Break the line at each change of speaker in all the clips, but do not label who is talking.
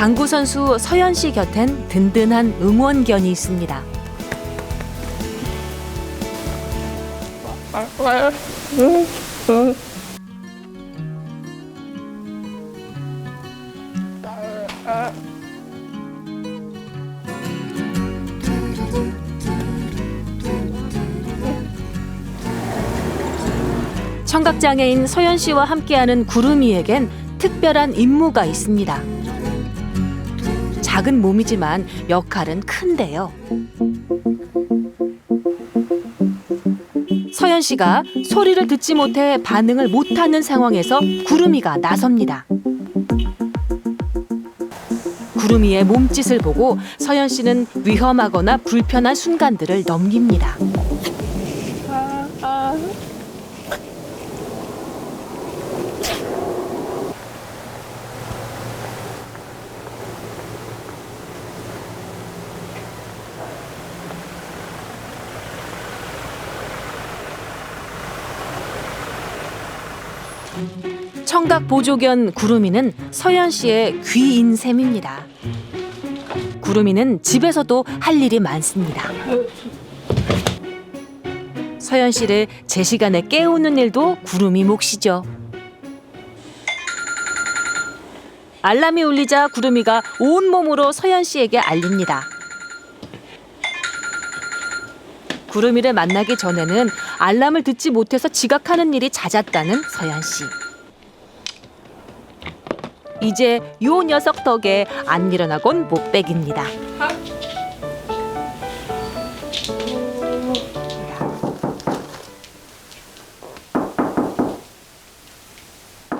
당구 선수 서현 씨 곁엔 든든한 응원견이 있습니다. 청각장애인 서현 씨와 함께하는 구름이에겐 특별한 임무가 있습니다. 작은 몸이지만 역할은 큰데요. 서현 씨가 소리를 듣지 못해 반응을 못하는 상황에서 구름이가 나섭니다. 구름이의 몸짓을 보고 서현 씨는 위험하거나 불편한 순간들을 넘깁니다. 청각 보조견 구름이는 서현 씨의 귀인 셈입니다. 구름이는 집에서도 할 일이 많습니다. 서현 씨를 제 시간에 깨우는 일도 구름이 몫이죠. 알람이 울리자 구름이가 온몸으로 서현 씨에게 알립니다. 구름이를 만나기 전에는 알람을 듣지 못해서 지각하는 일이 잦았다는 서현 씨. 이제 요 녀석 덕에 안 일어나곤 못 빼깁니다.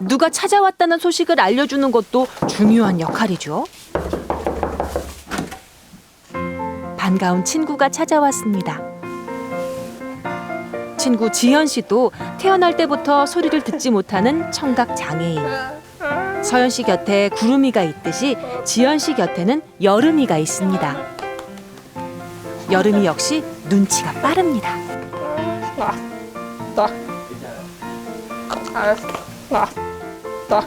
누가 찾아왔다는 소식을 알려주는 것도 중요한 역할이죠. 반가운 친구가 찾아왔습니다. 친구 지현 씨도 태어날 때부터 소리를 듣지 못하는 청각 장애인. 서현 씨 곁에 구름이가 있듯이 지현 씨 곁에는 여름이가 있습니다. 여름이 역시 눈치가 빠릅니다.
나, 나, 나, 나.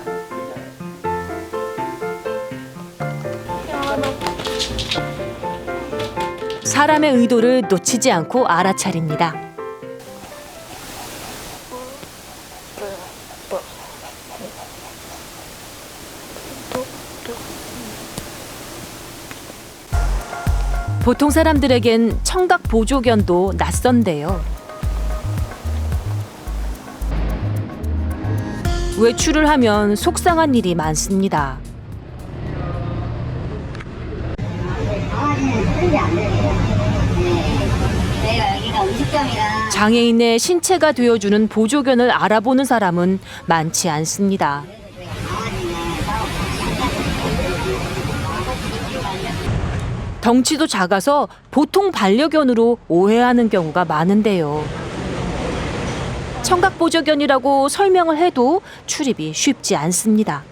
사람의 의도를 놓치지 않고 알아차립니다. 보통 사람들에겐 청각 보조견도 낯선데요. 외출을 하면 속상한 일이 많습니다. 장애인의 신체가 되어주는 보조견을 알아보는 사람은 많지 않습니다. 덩치도 작아서 보통 반려견으로 오해하는 경우가 많은데요. 청각보조견이라고 설명을 해도 출입이 쉽지 않습니다.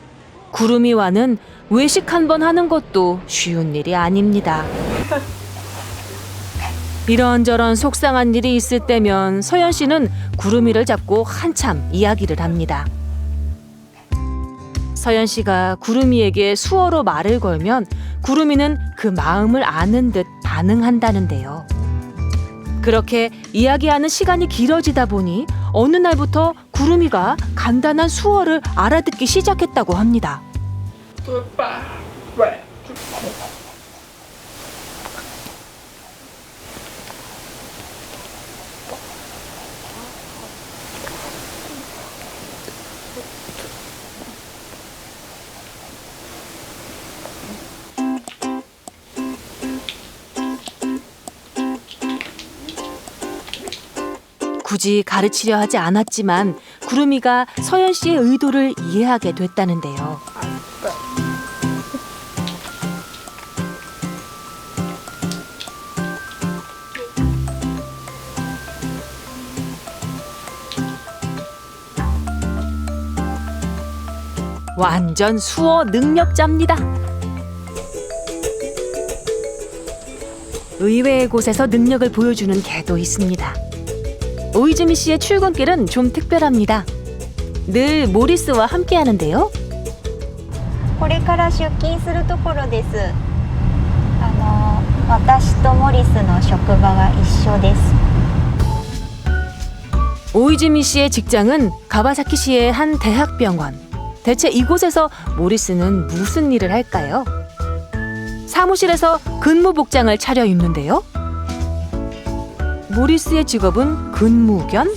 구름이와는 외식 한 번 하는 것도 쉬운 일이 아닙니다. 이런저런 속상한 일이 있을 때면 서현 씨는 구름이를 잡고 한참 이야기를 합니다. 서현 씨가 구름이에게 수어로 말을 걸면 구름이는 그 마음을 아는 듯 반응한다는데요. 그렇게 이야기하는 시간이 길어지다 보니 어느 날부터 구름이가 간단한 수어를 알아듣기 시작했다고 합니다. 굳이 가르치려 하지 않았지만 구름이가 서현 씨의 의도를 이해하게 됐다는데요. 완전 수어 능력자입니다. 의외의 곳에서 능력을 보여주는 개도 있습니다. 오이즈미 씨의 출근길은 좀 특별합니다. 늘 모리스와 함께 하는데요.
これから出勤するところですあの私とモリスの職場が一緒です
오이즈미 씨의 직장은 가바사키시의 한 대학병원. 대체 이곳에서 모리스는 무슨 일을 할까요? 사무실에서 근무 복장을 차려입는데요. 모리스의 직업은 근무견?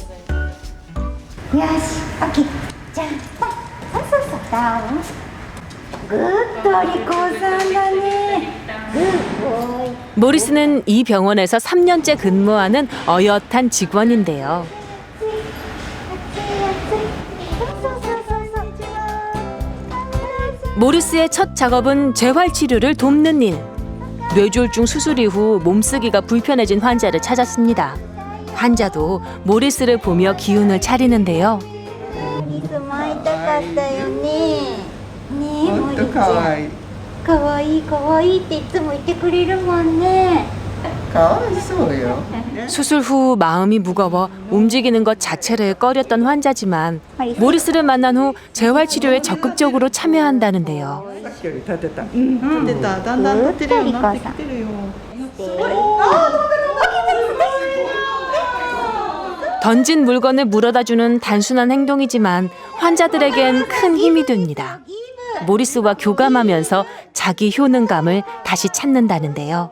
야시, 오케이. 자, 쏙쏙쏙 다. 굿돌이 고산다네.
모리스는 이 병원에서 3년째 근무하는 어엿한 직원인데요. 모리스의 첫 작업은 재활 치료를 돕는 일. 뇌졸중 수술 이후 몸쓰기가 불편해진 환자를 찾았습니다. 환자도 모리스를 보며 기운을 차리는데요.
モリスも会いたかったよねねえ
ほんと
モリちゃん
かわいい
かわいいかわいいっていつも言ってくれるもんね
かわいそうよ
수술 후 마음이 무거워 움직이는 것 자체를 꺼렸던 환자지만 모리스를 만난 후 재활 치료에 적극적으로 참여한다는데요.
さっきより立てた
立てただんだん立てるようになってきてるよ
던진 물건을 물어다 주는 단순한 행동이지만 환자들에겐 큰 힘이 됩니다. 모리스와 교감하면서 자기 효능감을 다시 찾는다는데요.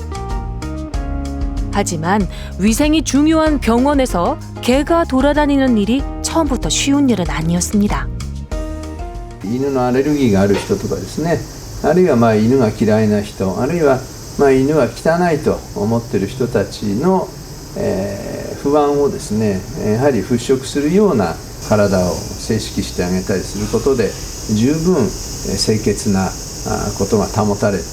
하지만 위생이 중요한 병원에서 개가 돌아다니는 일이 처음부터 쉬운 일은 아니었습니다.
犬のアレルギーがある人とかですねあるいはまあ犬が嫌いな人あるいはまあ犬は汚いと思ってる人たちの、えー不安をですねやはり払拭するような体を正式してあげたりすることで十分えー清潔なあことが保たれて、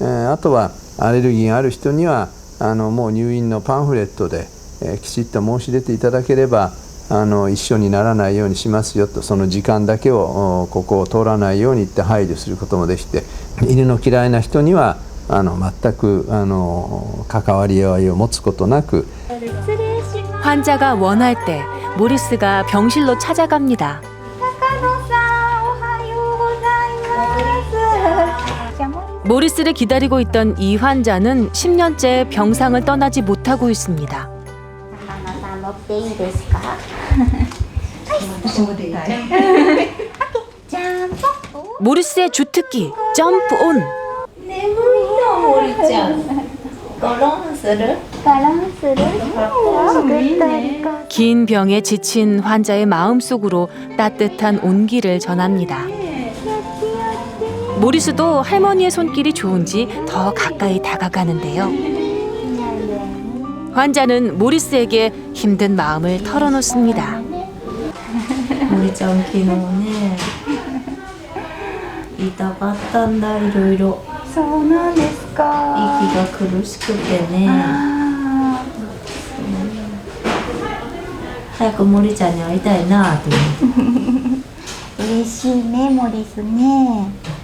えーあとはアレルギーがある人には あのもう入院のパンフレットで、えーきちっと申し出ていただければあの一緒にならないようにしますよとその時間だけをおここを通らないようにって配慮することもできて犬の嫌いな人にはあの全くあの関わり合いを持つことなく
환자가 원할 때 모리스가 병실로 찾아갑니다. 모리스를 기다리고 있던 이 환자는 10년째 병상을 떠나지 못하고 있습니다. 모리스의 주특기 점프 온. 긴 병에 지친 환자의 마음속으로 따뜻한 온기를 전합니다. 모리스도 할머니의 손길이 좋은지 더 가까이 다가가는데요. 환자는 모리스에게 힘든 마음을 털어놓습니다.
森ちゃん昨日ね痛かったんだいろいろ
そうなんですか
息が苦しくてね
あ
早く森ちゃんに会いたいなと思って
ー嬉しいねモリスね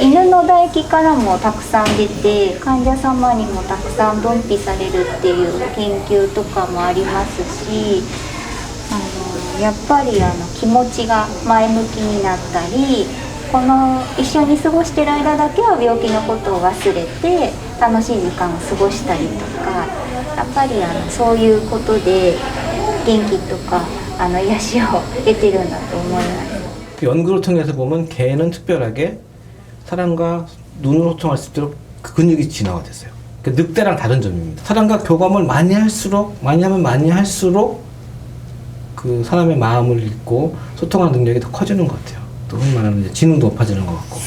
犬の唾液からもたくさん出て患者様にもたくさん分泌されるっていう研究とかもありますしあのやっぱりあの気持ちが前向きになったりこの一緒に過ごしてる間だけは病気のことを忘れて楽しい時間を過ごしたりとかやっぱりあのそういうことで元気とかあの癒しを得てるんだと思います。
그 연구를 통해서 보면 개는 특별하게 사람과 눈을 호통할 수 있도록 그 근육이 진화가 됐어요. 그 늑대랑 다른 점입니다. 사람과 교감을 많이 할수록 많이 하면 많이 할수록 그 사람의 마음을 읽고 소통하는 능력이 더 커지는 것 같아요. 또 말하는 이제 지능도 높아지는 것 같고.